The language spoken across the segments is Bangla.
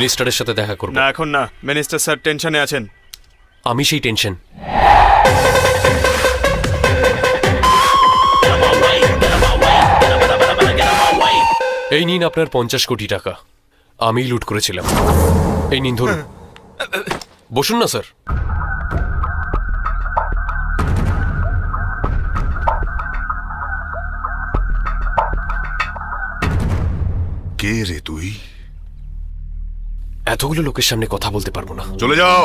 মিনিস্টারের সাথে দেখা করব। না এখন না। মিনিস্টার স্যার টেনশনে আছেন। আমি সেই টেনশন। এই নিন আপনার পঞ্চাশ কোটি টাকা। আমি লুট করেছিলাম। এই নিন ধরুন। বসুন না স্যার। কে রে তুই? এতগুলো লোকের সামনে কথা বলতে পারব না। চলে যাও।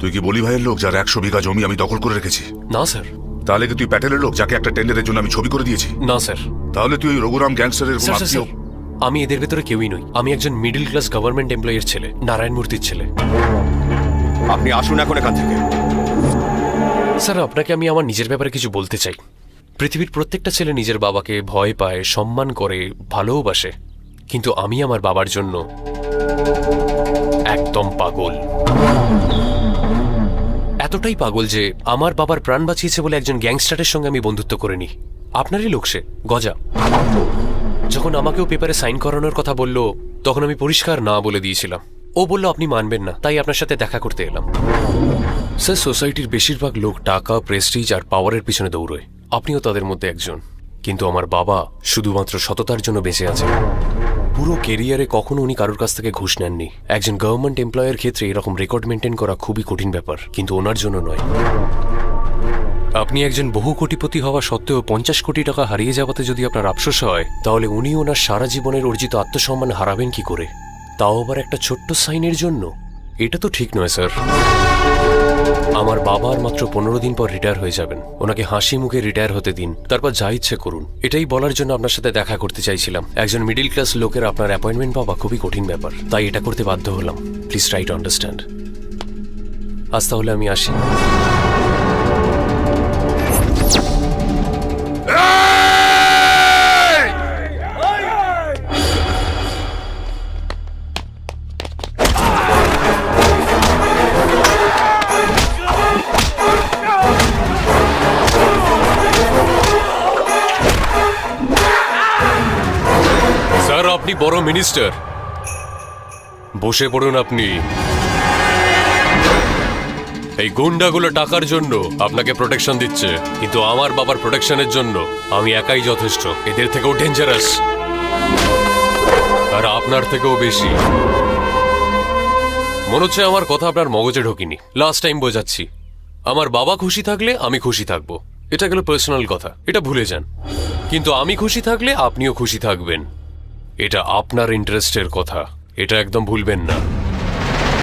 তুই কি বলি ভাইয়ের লোক যার একশো বিঘা জমি আমি দখল করে রেখেছি? না স্যার। তাহলে কি তুই প্যাটেলের লোক যাকে একটা টেন্ডারের জন্য আমি ছবি করে দিয়েছি? না স্যার। তাহলে তুই ওই রঘুরাম গ্যাংস্টারের কোনো আত্মীয় আমি এদের ভেতরে কেউই নই। আমি একজন মিডল ক্লাস গভর্নমেন্ট এমপ্লয়ের ছেলে নারায়ণ মূর্তির ছেলে। আপনি আসুন এখন এখান থেকে। স্যার আপনাকে আমি আমার নিজের ব্যাপারে কিছু বলতে চাই। পৃথিবীর প্রত্যেকটা ছেলে নিজের বাবাকে ভয় পায়, সম্মান করে, ভালোবাসে। কিন্তু আমি আমার বাবার জন্য একদম পাগল। এতটাই পাগল যে আমার বাবার প্রাণ বাঁচিয়েছে বলে একজন গ্যাংস্টারের সঙ্গে আমি বন্ধুত্ব করে নি আপনারই লোক সে, গজা। যখন আমাকেও পেপারে সাইন করানোর কথা বলল, তখন আমি পরিষ্কার না বলে দিয়েছিলাম। ও বলল, আপনি মানবেন না, তাই আপনার সাথে দেখা করতে এলাম। স্যার, সোসাইটির বেশিরভাগ লোক টাকা, প্রেস্টিজ আর পাওয়ারের পিছনে দৌড়য়। আপনিও তাদের মধ্যে একজন। কিন্তু আমার বাবা শুধুমাত্র সততার জন্য বেঁচে আছেন পুরো কেরিয়ারে কখনো উনি কারোর কাছ থেকে ঘুষ নেননি। একজন গভর্নমেন্ট এমপ্লয়ের ক্ষেত্রে এরকম রেকর্ড মেনটেন করা খুবই কঠিন ব্যাপার, কিন্তু ওনার জন্য নয়। আপনি একজন বহু কোটিপতি হওয়া সত্ত্বেও পঞ্চাশ কোটি টাকা হারিয়ে যাওয়াতে যদি আপনার আফসোস হয়, তাহলে উনি ওনার সারা জীবনের অর্জিত আত্মসম্মান হারাবেন কি করে? তাও আবার একটা ছোট্ট সাইনের জন্য? এটা তো ঠিক নয়, স্যার। আমার মাত্র পনেরো দিন পর রিটায়ার হয়ে যাবেন। ওনাকে হাসি মুখে রিটায়ার হতে দিন। তারপর যা ইচ্ছে করুন। এটাই বলার জন্য আপনার সাথে দেখা করতে চাইছিলাম। একজন মিডিল ক্লাস লোকের আপনার অ্যাপয়েন্টমেন্ট পাওয়া খুবই কঠিন ব্যাপার। তাই এটা করতে বাধ্য হলাম। প্লিজ ট্রাই টু আন্ডারস্ট্যান্ড আজ তাহলে আমি আসি। আপনি বড় মিনিস্টার বসে পড়ুন আপনি। এই গুন্ডাগুলো টাকার জন্য আপনাকে প্রোটেকশন দিচ্ছে, কিন্তু আমার বাবার প্রোটেকশনের জন্য আমি একাই যথেষ্ট। এদের থেকেও ডেঞ্জারাস আর আপনার থেকেও বেশি। মনে হচ্ছে আমার কথা আপনার মগজে ঢোকিনি। লাস্ট টাইম বোঝাচ্ছি। আমার বাবা খুশি থাকলে আমি খুশি থাকব। এটা গেল পার্সোনাল কথা। এটা ভুলে যান। কিন্তু আমি খুশি থাকলে আপনিও খুশি থাকবেন। এটা আপনার ইন্টারেস্টের কথা। এটা একদম ভুলবেন না।